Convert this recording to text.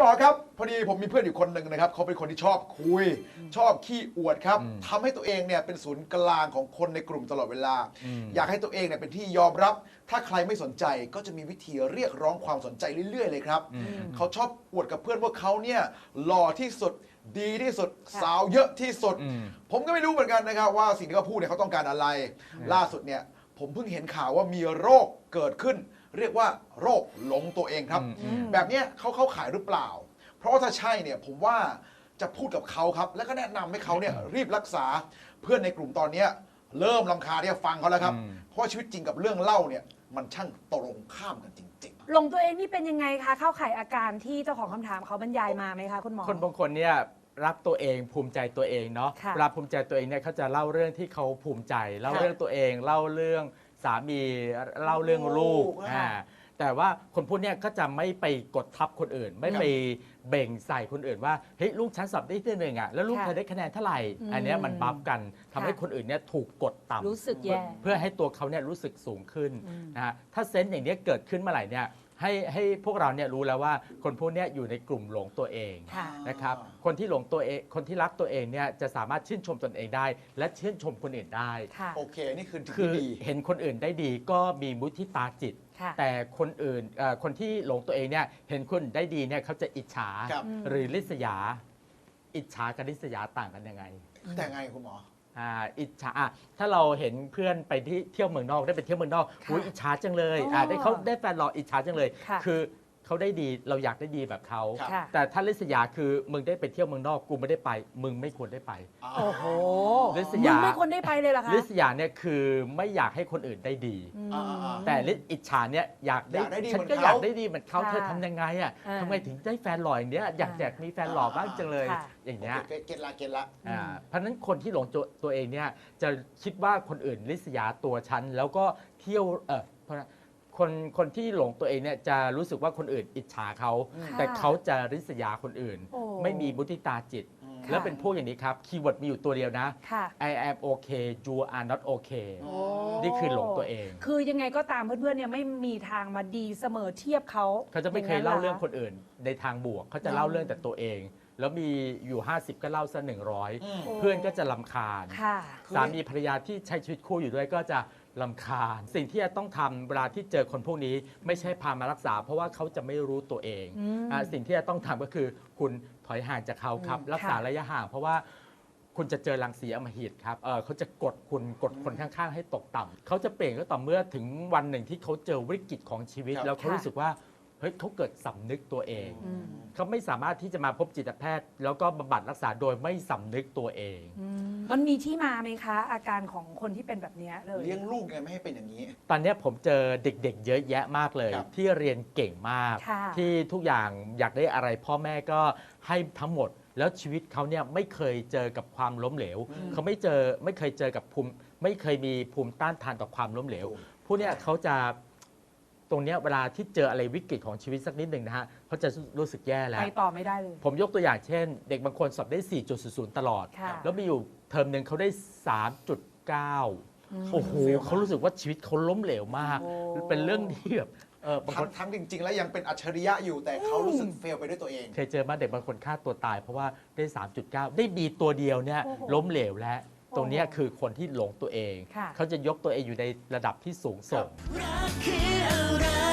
หมอครับพอดีผมมีเพื่อนอยู่คนหนึ่งนะครับเขาเป็นคนที่ชอบคุย ชอบขี้อวดครับอืมทำให้ตัวเองเนี่ยเป็นศูนย์กลางของคนในกลุ่มตลอดเวลาอืมอยากให้ตัวเองเนี่ยเป็นที่ยอมรับ ถ้าใครไม่สนใจก็จะมีวิธีเรียกร้องความสนใจเรื่อยๆ เลยครับอืมเขาชอบอวดกับเพื่อนว่าเขาเนี่ยหล่อที่สุดดีที่สุดค่ะสาวเยอะที่สุดอืมผมก็ไม่รู้เหมือนกันนะครับว่าสิ่งที่เขาพูดเนี่ยเขาต้องการอะไร ล่าสุดเนี่ยผมเพิ่งเห็นข่าวว่ามีโรคเกิดขึ้น เรียกว่าโรคหลงตัวเองครับอืมอืมแบบเนี้ยเขาเข้าขายหรือเปล่า เพราะว่าถ้าใช่เนี่ยผมว่าจะพูดกับเขาครับ แล้วก็แนะนำให้เขาเนี่ยรีบรักษาเพื่อนในกลุ่มตอนเนี้ยเริ่มลำคาญที่จะฟังเขาแล้วครับ อืม เพราะว่าชีวิตจริงกับเรื่องเล่าเนี่ยมันช่างตรงข้ามกันจริงหลงตัวเองนี่เป็นยังไงคะ เข้าข่ายอาการที่เจ้าของคำถามเขาบรรยายมาไหมคะคุณหมอ คนบางคนเนี่ยรักตัวเองภูมิใจตัวเองเนาะค่ะเวลาภูมิใจตัวเองเนี่ยเขาจะเล่าเรื่องที่เขาภูมิใจ เล่าค่ะเรื่องตัวเอง เล่าเรื่อง สามีเล่าเรื่องลูกลูกอ่าอ่าแต่ว่าคนพวกเนี้ยก็จะไม่ไปกดทับคนอื่น ไม่ไปเบ่งใส่คนอื่นว่าเฮ้ยลูกฉันสอบได้ที่หนึ่งอะแล้วลูกค่ะเธอได้คะแนนเท่าไหร่ อืม อันเนี้ยมันบัฟกันทำให้ค่ะ คนอื่นเนี่ยถูกกดต่ำ รู้สึกแย่ เพื่อให้ตัวเขาเนี่ยรู้สึกสูงขึ้นอืม นะฮะถ้าเซนส์อย่างเนี้ยเกิดขึ้นเมื่อไหร่เนี่ย ให้ให้พวกเราเนี่ยรู้แล้วว่าคนพวกเนี้ยอยู่ในกลุ่มหลงตัวเองค่ะ นะครับ คนที่หลงตัวเอง คนที่รักตัวเองเนี่ยจะสามารถชื่นชมตนเองได้ และชื่นชมคนอื่นได้ ค่ะๆโอเค นี่คือสิ่งคือที่ดี เห็นคนอื่นได้ดีก็มีมุทิตาจิต ค่ะแต่คนอื่นเอ่อคนที่หลงตัวเองเนี่ยเห็นคนอื่นได้ดีเนี่ยเขาจะอิจฉาครับอืมหรือริษยา อิจฉากับริษยาต่างกันยังไง แต่ไงคุณหมอ อ่าอิจฉาอะถ้าเราเห็นเพื่อนไปที่เที่ยวเมืองนอกได้ไปเที่ยวเมืองนอกค่ะอุ้ยอิจฉาจังเลยอ๋ออ่อ่าได้เขาได้แฟนหล่ออิจฉาจังเลย ค่ะ คือ เขาได้ดีเราอยากได้ดีแบบเขาครับ ค่ะ แต่ถ้าลิษยาคือมึงได้ไปเที่ยวเมืองนอกกูไม่ได้ไป มึงไม่ควรได้ไป โอ้โหลิษยามึ งไม่ควรได้ไปเลยเหรอคะลิษยาเนี่ยคือไม่อยากให้คนอื่นได้ดี อืม อ่าๆแต่ลิอิจฉาเนี่ยอยากได้อยากได้ดีฉันก็เหมือนเขาอยากได้ดีเหมือนเขาค่ะเธอทำยังไงอะอ่าทำไมถึงได้แฟนหล่ออย่างเนี้ยอยากอ่า อยากมีแฟนหล่อบ้างจังเลยค่ะ อย่างเงี้ยโอเคเก็ตละเก็ตละ อ่าเพราะฉะนั้นคนที่หลงตัวตัวเองเนี่ยจะคิดว่าคนอื่นลิษยาตัวฉัน แล้วก็เที่ยวเออเพราะฉะนั้น คนคนที่หลงตัวเองเนี่ยจะรู้สึกว่าคนอื่นอิจฉาเขา ค่ะแต่เขาจะริษยาคนอื่น โอ้ไม่มีมุทิตาจิต ค่ะ แล้วเป็นพวกอย่างนี้ครับคีย์เวิร์ดมีอยู่ตัวเดียวนะ ค่ะ I am okay you are not okay โอ้ นี่คือหลงตัวเอง คือยังไงก็ตามเพื่อนๆเนี่ยไม่มีทางมาดีเสมอเทียบเขาเขาจะไม่เคยย่เล่านั้นหเรื่องคนอื่นในทางบวก เขาจะเล่าเรื่องแต่ตัวเอง แล้วมีอยู่ 50 ก็เล่าซะหนึ่งร้อยอืมโอ้เพื่อนก็จะลำคาญ ค่ะคือสามีภรรยาที่ใช้ชีวิตคู่อยู่ด้วยก็จะ ลำคาญ สิ่งที่จะต้องทำเวลาที่เจอคนพวกนี้ไม่ใช่พามารักษา เพราะว่าเขาจะไม่รู้ตัวเองอืมอ่าสิ่งที่จะต้องทำก็คือคุณถอยห่างจากเขาครับ อืมรักษาค่ะ ระยะห่าง เพราะว่าคุณจะเจอรังสีอำมหิตครับเอ่อเขาจะกดคุณกดคนข้างๆ ให้ตกต่ำเขาจะเปลี่ยนก็ต่อเมื่อถึงวันหนึ่งที่เขาเจอวิกฤตของชีวิต ครับ แล้วเขาค่ะรู้สึกว่าเฮ้ยเขาเกิดสำนึกตัวเอง อืม เขาไม่สามารถที่จะมาพบจิตแพทย์ แล้วก็บำบัดรักษาโดยไม่สำนึกตัวเอง อืม มันมีที่มาไหมคะ อาการของคนที่เป็นแบบเนี้ยเลย เลี้ยงลูกไงไม่ให้เป็นอย่างนี้ ตอนเนี้ยผมเจอเด็กๆ เยอะแยะมากเลย ครับ ที่เรียนเก่งมาก ค่ะ ที่ทุกอย่างอยากได้อะไรพ่อแม่ก็ให้ทั้งหมด แล้วชีวิตเขาเนี่ยไม่เคยเจอกับความล้มเหลวอืมเขาไม่เจอไม่เคยเจอกับภูมิไม่เคยมีภูมิต้านทานต่อความล้มเหลว ถูก ผู้เนี้ยเขาจะ ตรงเนี้ยเวลาที่เจออะไรวิกฤตของชีวิตสักนิดหนึ่งนะฮะเขาจะรู้สึกแย่แล้ว ไปต่อไม่ได้เลย ผมยกตัวอย่างเช่น เด็กบางคนสอบได้ 4.00 ตลอด ค่ะ แล้วมีอยู่เทอมหนึ่งเขาได้ 3.9 โอ้โหเขารู้สึกว่าชีวิตเขาล้มเหลวมาก โอ้ เป็นเรื่องที่แบบเออบางคทั้นงทั้งจริง ๆ แล้วยังเป็นอัจฉริยะอยู่แต่เขารู้สึกเฟลไปด้วยตัวเอง เคยเจอมาเด็กบางคนฆ่าตัวตาย เพราะว่าได้ 3.9 ได้บีตัวเดียวเนี่ยโอ้โห ล้มเหลวแล้ว ตรงเนี้ยโอ้โหคือคนที่หลงตัวเอง ค่ะ เขาจะยกตัวเองอยู่ในระดับที่สูงส่ง รักคืออะไร